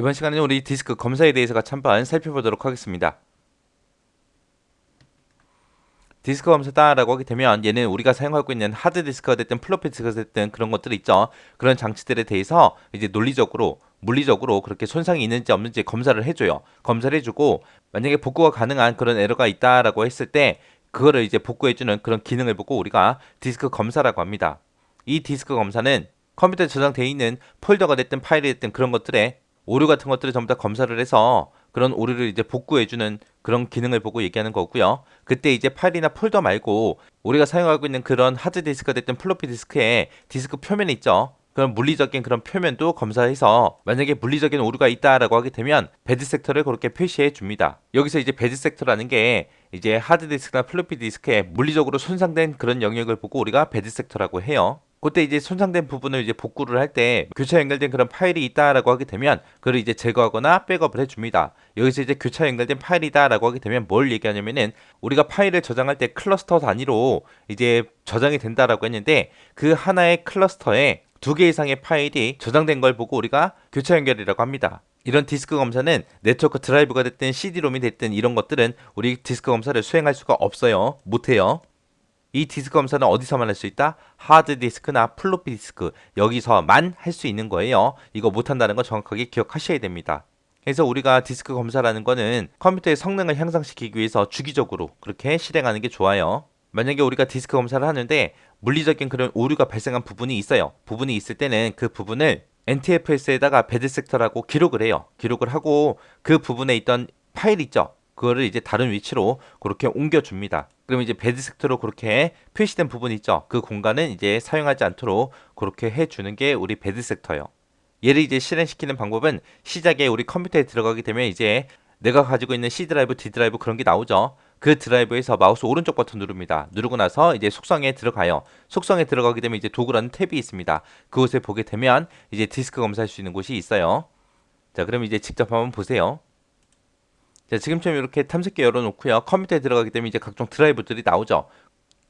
이번 시간에는 우리 디스크 검사에 대해서 같이 한번 살펴보도록 하겠습니다. 디스크 검사다라고 하게 되면 얘는 우리가 사용하고 있는 하드 디스크가 됐든 플로피 디스크가 됐든 그런 것들 있죠. 그런 장치들에 대해서 이제 논리적으로 물리적으로 그렇게 손상이 있는지 없는지 검사를 해줘요. 검사를 해주고 만약에 복구가 가능한 그런 에러가 있다라고 했을 때 그거를 이제 복구해주는 그런 기능을 보고 우리가 디스크 검사라고 합니다. 이 디스크 검사는 컴퓨터에 저장되어 있는 폴더가 됐든 파일이 됐든 그런 것들에 오류 같은 것들을 전부 다 검사를 해서 그런 오류를 이제 복구해주는 그런 기능을 보고 얘기하는 거고요. 그때 이제 파일이나 폴더 말고 우리가 사용하고 있는 그런 하드 디스크가 됐든 플로피 디스크에 디스크 표면이 있죠. 그런 물리적인 그런 표면도 검사해서 만약에 물리적인 오류가 있다라고 하게 되면 배드 섹터를 그렇게 표시해 줍니다. 여기서 이제 배드 섹터라는 게 이제 하드 디스크나 플로피 디스크에 물리적으로 손상된 그런 영역을 보고 우리가 배드 섹터라고 해요. 그때 이제 손상된 부분을 이제 복구를 할 때 교차 연결된 그런 파일이 있다라고 하게 되면 그걸 이제 제거하거나 백업을 해줍니다. 여기서 이제 교차 연결된 파일이다라고 하게 되면 뭘 얘기하냐면은 우리가 파일을 저장할 때 클러스터 단위로 이제 저장이 된다라고 했는데 그 하나의 클러스터에 두 개 이상의 파일이 저장된 걸 보고 우리가 교차 연결이라고 합니다. 이런 디스크 검사는 네트워크 드라이브가 됐든 CD롬이 됐든 이런 것들은 우리 디스크 검사를 수행할 수가 없어요. 못해요. 이 디스크 검사는 어디서만 할 수 있다? 하드 디스크나 플로피 디스크 여기서만 할 수 있는 거예요. 이거 못한다는 거 정확하게 기억하셔야 됩니다. 그래서 우리가 디스크 검사라는 거는 컴퓨터의 성능을 향상시키기 위해서 주기적으로 그렇게 실행하는 게 좋아요. 만약에 우리가 디스크 검사를 하는데 물리적인 그런 오류가 발생한 부분이 있어요. 부분이 있을 때는 그 부분을 NTFS에다가 배드 섹터라고 기록을 해요. 기록을 하고 그 부분에 있던 파일 있죠. 그거를 이제 다른 위치로 그렇게 옮겨줍니다. 그럼 이제 배드 섹터로 그렇게 표시된 부분 있죠. 그 공간은 이제 사용하지 않도록 그렇게 해주는 게 우리 배드 섹터예요. 얘를 이제 실행시키는 방법은 시작에 우리 컴퓨터에 들어가게 되면 이제 내가 가지고 있는 C 드라이브, D 드라이브 그런 게 나오죠. 그 드라이브에서 마우스 오른쪽 버튼 누릅니다. 누르고 나서 이제 속성에 들어가요. 속성에 들어가게 되면 이제 도구라는 탭이 있습니다. 그곳에 보게 되면 이제 디스크 검사할 수 있는 곳이 있어요. 자, 그럼 이제 직접 한번 보세요. 자, 지금처럼 이렇게 탐색기 열어놓고요. 컴퓨터에 들어가게 되면 이제 각종 드라이브들이 나오죠.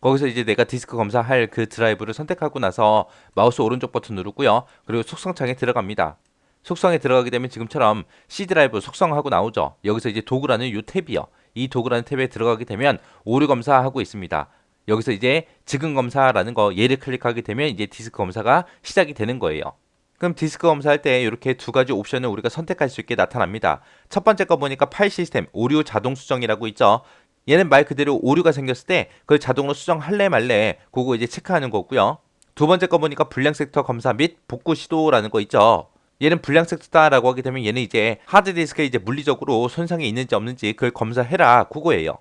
거기서 이제 내가 디스크 검사할 그 드라이브를 선택하고 나서 마우스 오른쪽 버튼 누르고요. 그리고 속성창에 들어갑니다. 속성에 들어가게 되면 지금처럼 C 드라이브 속성하고 나오죠. 여기서 이제 도구라는 이 탭이요. 이 도구라는 탭에 들어가게 되면 오류 검사하고 있습니다. 여기서 이제 지금 검사라는 거 얘를 클릭하게 되면 이제 디스크 검사가 시작이 되는 거예요. 그럼 디스크 검사할 때 이렇게 두 가지 옵션을 우리가 선택할 수 있게 나타납니다. 첫 번째 거 보니까 파일 시스템 오류 자동 수정이라고 있죠. 얘는 말 그대로 오류가 생겼을 때 그걸 자동으로 수정할래 말래 그거 이제 체크하는 거고요. 두 번째 거 보니까 불량 섹터 검사 및 복구 시도라는 거 있죠. 얘는 불량 섹터다라고 하게 되면 얘는 이제 하드디스크에 이제 물리적으로 손상이 있는지 없는지 그걸 검사해라 그거예요.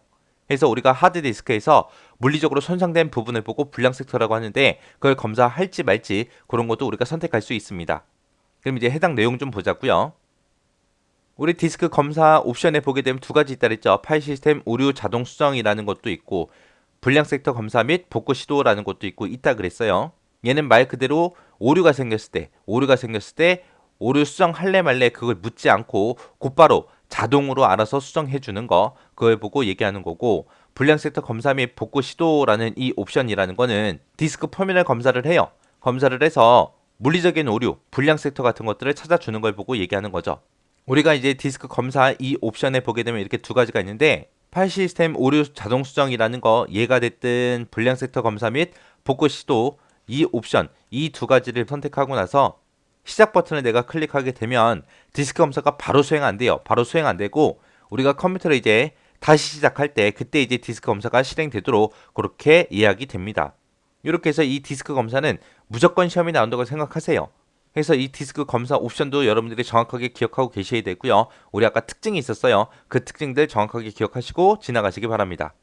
그래서 우리가 하드디스크에서 물리적으로 손상된 부분을 보고 불량 섹터라고 하는데 그걸 검사할지 말지 그런 것도 우리가 선택할 수 있습니다. 그럼 이제 해당 내용 좀 보자고요. 우리 디스크 검사 옵션에 보게 되면 두 가지 있다 그랬죠. 파일 시스템 오류 자동 수정이라는 것도 있고 불량 섹터 검사 및 복구 시도라는 것도 있고 있다 그랬어요. 얘는 말 그대로 오류가 생겼을 때 오류가 생겼을 때 오류 수정할래 말래 그걸 묻지 않고 곧바로 자동으로 알아서 수정해 주는 거 그걸 보고 얘기하는 거고 불량 섹터 검사 및 복구 시도라는 이 옵션이라는 거는 디스크 터미널 검사를 해요. 검사를 해서 물리적인 오류, 불량 섹터 같은 것들을 찾아주는 걸 보고 얘기하는 거죠. 우리가 이제 디스크 검사 이 옵션에 보게 되면 이렇게 두 가지가 있는데 파일 시스템 오류 자동 수정이라는 거 얘가 됐든 불량 섹터 검사 및 복구 시도 이 옵션 이 두 가지를 선택하고 나서 시작 버튼을 내가 클릭하게 되면 디스크 검사가 바로 수행 안 돼요. 바로 수행 안 되고 우리가 컴퓨터를 이제 다시 시작할 때 그때 이제 디스크 검사가 실행되도록 그렇게 예약이 됩니다. 이렇게 해서 이 디스크 검사는 무조건 시험이 나온다고 생각하세요. 그래서 이 디스크 검사 옵션도 여러분들이 정확하게 기억하고 계셔야 되고요. 우리 아까 특징이 있었어요. 그 특징들 정확하게 기억하시고 지나가시기 바랍니다.